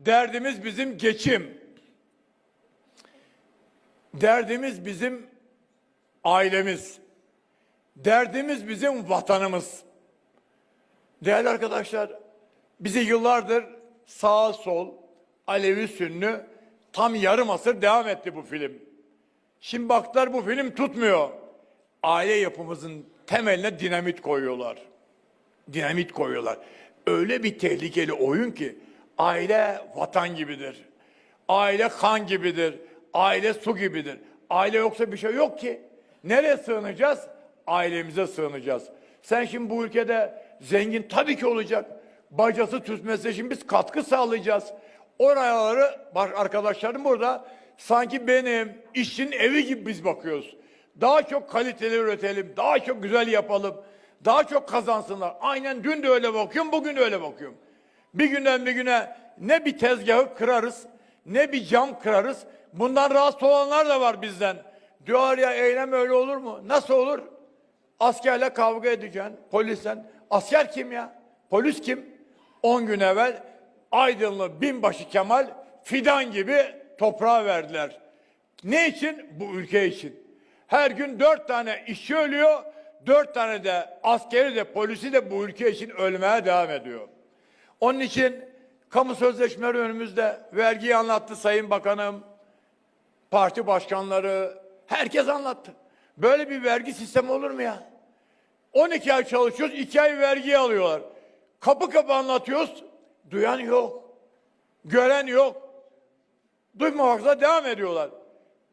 Derdimiz bizim geçim. Derdimiz bizim ailemiz. Derdimiz bizim vatanımız. Değerli arkadaşlar, bizi yıllardır sağ sol, Alevi Sünni tam yarım asır devam etti bu film. Şimdi baktılar bu film tutmuyor. Aile yapımızın temeline dinamit koyuyorlar. Dinamit koyuyorlar. Öyle bir tehlikeli oyun ki aile vatan gibidir. Aile kan gibidir. Aile su gibidir. Aile yoksa bir şey yok ki. Nereye sığınacağız? Ailemize sığınacağız. Sen şimdi bu ülkede zengin tabii ki olacak. Bacası tütmesi için biz katkı sağlayacağız. Oraları bak arkadaşlarım burada sanki benim işçinin evi gibi biz bakıyoruz. Daha çok kaliteli üretelim, daha çok güzel yapalım, daha çok kazansınlar. Aynen dün de öyle bakıyorum, bugün de öyle bakıyorum. Bir günden bir güne ne bir tezgahı kırarız, ne bir cam kırarız. Bundan rahatsız olanlar da var bizden. Diyor ya eylem öyle olur mu? Nasıl olur? Askerle kavga edeceksin, polisten. Asker kim ya? Polis kim? 10 gün evvel Aydınlı binbaşı Kemal fidan gibi toprağa verdiler. Ne için? Bu ülke için. Her gün dört tane işçi ölüyor, dört tane de askeri de polisi de bu ülke için ölmeye devam ediyor. Onun için kamu sözleşmeleri önümüzde vergiyi anlattı Sayın Bakanım, parti başkanları, herkes anlattı. Böyle bir vergi sistemi olur mu ya? 12 ay çalışıyoruz, 2 ay vergi alıyorlar. Kapı kapı anlatıyoruz, duyan yok. Gören yok. Duymamakla devam ediyorlar.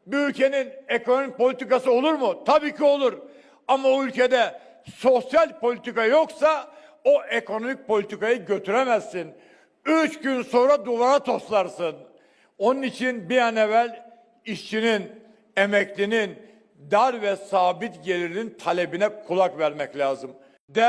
Bir ülkenin ekonomik politikası olur mu? Tabii ki olur. Ama o ülkede sosyal politika yoksa o ekonomik politikayı götüremezsin. Üç gün sonra duvara toslarsın. Onun için bir an evvel işçinin, emeklinin, dar ve sabit gelirinin talebine kulak vermek lazım.